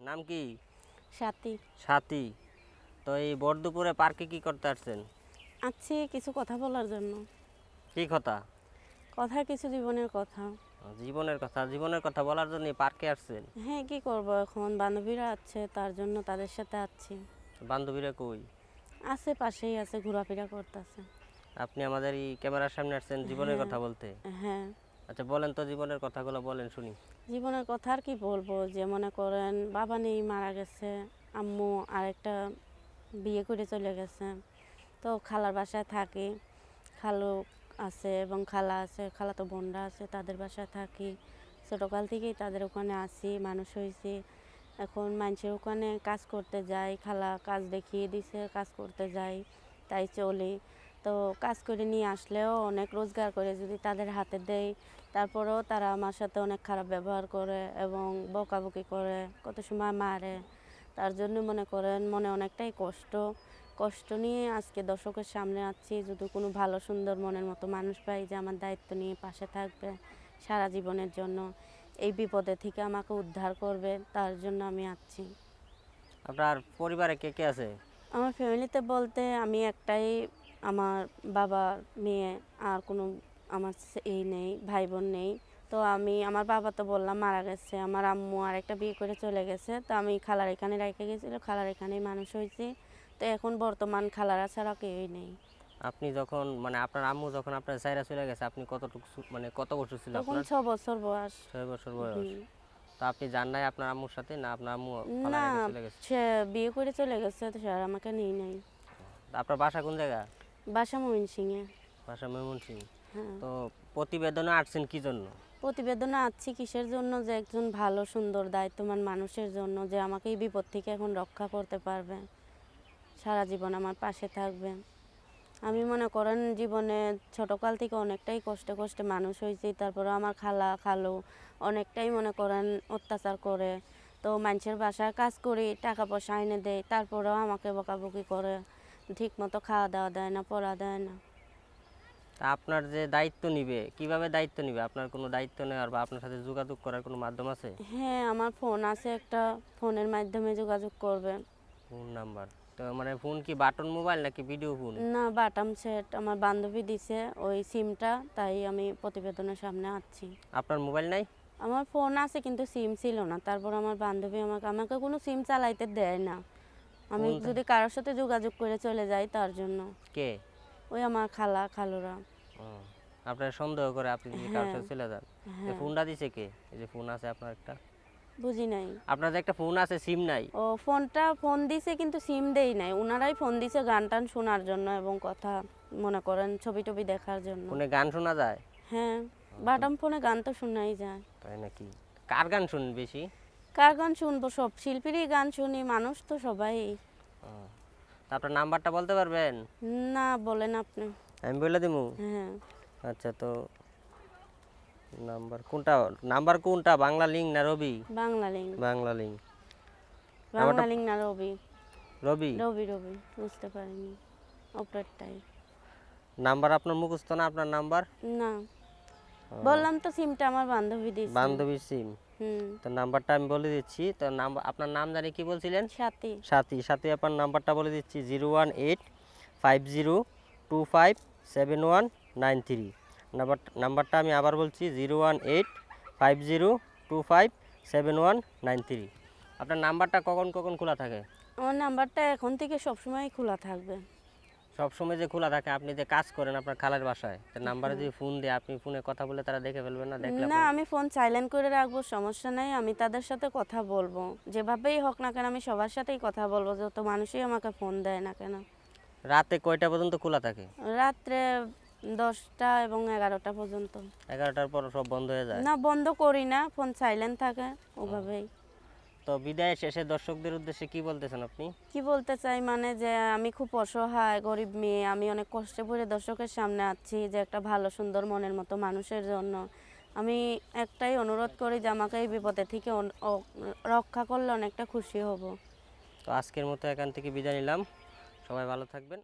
নাম কি? সাথী। সাথী। তো এই ভর দুপুরে পার্কে কি করতে আসছেন? আছি কিছু কথা বলার জন্য। কি কথা? কথা কিছু জীবনের কথা। জীবনের কথা জীবনের কথা বলার জন্য পার্কে আসছেন? হ্যাঁ কি করব এখন? বান্ধবীরা আছে তার জন্য তাদের সাথে আছি। বান্ধবীরা কই? আছে পাশেই আছে ঘোরাফেরা করতেছে। আপনি আমাদের এই ক্যামেরার সামনে আসছেন জীবনের কথা বলতে? হ্যাঁ। আচ্ছা বলেন তো জীবনের কথাগুলো, বলেন শুনি। জীবনের কথা আর কি বলব? যে মনে করেন, বাবা নেই, মারা গেছে, আম্মু আরেকটা বিয়ে করে চলে গেছে। তো খালার বাসায় থাকি। খালু আছে এবং খালা আছে, খালা তো বোনরা আছে, তাদের বাসায় থাকি। ছোটোকাল থেকেই তাদের ওখানে আসি, মানুষ হয়েছি। এখন মানুষের ওখানে কাজ করতে যাই, খালা কাজ দেখিয়ে দিছে, কাজ করতে যাই, তাই চলি। তো কাজ করে নিয়ে আসলেও অনেক রোজগার করে যদি তাদের হাতে দেই। তারপরেও তারা আমার সাথে অনেক খারাপ ব্যবহার করে এবং বকাবকি করে কত সময় মারে। তার জন্য মনে করেন মনে অনেকটাই কষ্ট। কষ্ট নিয়ে আজকে দর্শকের সামনে আছি। যদি কোনো ভালো সুন্দর মনের মতো মানুষ পাই যে আমার দায়িত্ব নিয়ে পাশে থাকবে সারা জীবনের জন্য এই বিপদে থেকে আমাকে উদ্ধার করবে তার জন্য আমি আছি। আপনার পরিবারে কে কে আছে? আমার ফ্যামিলিতে বলতে আমি একটাই আমার বাবা মেয়ে আর কোনো আমার এই নেই ভাই বোন নেই। তো আমি আমার বাবা তো বললাম মারা গেছে আমার আম্মু আর একটা বিয়ে করে চলে গেছে। তো আমি খালার এখানে রেখে গেছিল খালার এখানেই মানুষ হয়েছি। তো এখন বর্তমান খালারা ছাড়া কেউই নেই। আপনি যখন মানে আপনার আম্মু যখন আপনার চাইরা চলে গেছে আপনি কতটুকু মানে কত বছর ছিল তখন ছ বছর বয়স। ছয় বছর বয়স। তো আপনি জান নাই আপনার আম্মুর সাথে না আপনার আম্মু না চলে গেছে? সে বিয়ে করে চলে গেছে তো সে আর আমাকে নেই। নাই আপনার বাসা কোন জায়গা? বাসা মমিন সিংয়ে বাসা ময়মনসিং হ্যাঁ। তো প্রতিবেদনে আসছেন কি জন্য? প্রতিবেদনে আছি কিসের জন্য? যে একজন ভালো সুন্দর দায়িত্বমান মানুষের জন্য যে আমাকে এই বিপদ থেকে এখন রক্ষা করতে পারবে। সারা জীবন আমার পাশে থাকবে। আমি মনে করেন জীবনে ছোটকাল থেকে অনেকটাই কষ্টে কষ্টে মানুষ হয়েছি। তারপরে আমার খালা খালু অনেকটাই মনে করেন অত্যাচার করে। তো মানুষের বাসায় কাজ করি টাকা পয়সা এনে দেয় তারপরেও আমাকে বকাবকি করে। ঠিক মতো খাওয়া দাওয়া দেয় না পড়া দেয় না। তা আপনার যে দায়িত্ব নিবে কীভাবে দায়িত্ব নিবে? আপনার কোনো দায়িত্ব নেওয়ার বা আপনার সাথে যোগাযোগ করার কোনো মাধ্যম আছে? হ্যাঁ আমার ফোন আছে একটা ফোনের মাধ্যমে যোগাযোগ করবে। Phone number. তো মানে ফোন কি বাটন মোবাইল নাকি ভিডিও ফোন? না বাটাম সেট। আমার বান্ধবী দিছে ওই সিমটা তাই আমি প্রতিবেদনের সামনে আছি। আপনার মোবাইল নাই? আমার ফোন আছে কিন্তু সিম ছিল না। তারপর আমার বান্ধবী আমাকে আমাকে কোনো সিম চালাইতে দেয় না। আমি যদি কারোর সাথে যোগাযোগ করে চলে যাই তার জন্য। কে? ওই আমার খালা খালুরা। আপনার সন্দেহ করে আপনি যদি কারোর সাথে হ্যাঁ। চলে যান। এই হ্যাঁ। ফোনটা দিছে কে? এই যে ফোন আছে আপনার একটা? বুঝি নাই। আপনার যে একটা ফোন আছে সিম নাই? ও ফোনটা ফোন দিছে কিন্তু সিম দেই নাই। ওনারাই ফোন দিছে গান টান শোনার জন্য এবং কথা মনে করেন ছবি টবি দেখার জন্য। ফোনে গান শোনা যায়? হ্যাঁ বাটাম ফোনে গান তো শোনাই যায়। তাই নাকি? কার গান শুনুন বেশি? কার গান শুনব? সব শিল্পীরই গান শুনি মানুষ তো সবাই। আপনার নাম্বারটা বলতে পারবেন? না বলেন আপনি। আমি বলে দিমু? হ্যাঁ। আচ্ছা তো নাম্বার কোনটা? নাম্বার কোনটা? বাংলা লিঙ্ক না Rabi? Bangla link Bangla link. Bangla link না রবি। রবি? রবি রবি বুঝতে পারিনি। অপরেটটাই নাম্বার আপনার মুখস্থ না আপনার নাম্বার? না। বললাম তো সিমটা আমার বান্ধবী দিয়েছে। বান্ধবীর সিম। হুম। তো নাম্বারটা আমি বলে দিচ্ছি। তো নাম্বার আপনার নাম জানি কি বলছিলেন? সাথী। সাথী সাথী আপনার নাম্বারটা বলে দিচ্ছি zero one eight five zero two five seven one nine three. Number নাম্বারটা আমি আবার বলছি zero one eight five zero two five seven one nine three. আপনার নাম্বারটা কখন কখন খোলা থাকে? আমার নাম্বারটা এখন থেকে সবসময় খোলা থাকবে। সব সময় যে খোলা থাকে আপনি যে কাজ করেন আপনার খালার বাসায় তো নাম্বারে যদি ফোন দিয়ে আপনি ফোনে কথা বলে তারা দেখে ফেলবেন না দেখলে না আমি ফোন সাইলেন্ট করে রাখব সমস্যা নাই আমি তাদের সাথে কথা বলব। যেভাবেই হোক না কেন আমি সবার সাথেই কথা বলব যত মানুষই আমাকে ফোন দেয় না কেন। রাতে কয়টা পর্যন্ত খোলা থাকে? রাত্রে দশটা এবং এগারোটা পর্যন্ত। এগারোটার পর সব বন্ধ হয়ে যায়? না বন্ধ করি না ফোন সাইলেন্ট থাকে ওভাবেই। তো বিদায় শেষে দর্শকদের উদ্দেশ্যে কি বলতেছেন আপনি? কি বলতে চাই মানে যে আমি খুব অসহায় গরিব মেয়ে আমি অনেক কষ্টে পড়ে দর্শকের সামনে আছি যে একটা ভালো সুন্দর মনের মতো মানুষের জন্য। আমি একটাই অনুরোধ করি যে আমাকে এই বিপদে থেকে রক্ষা করলে অনেকটা খুশি হব। তো আজকের মতো এখান থেকে বিদায় নিলাম। সবাই ভালো থাকবেন।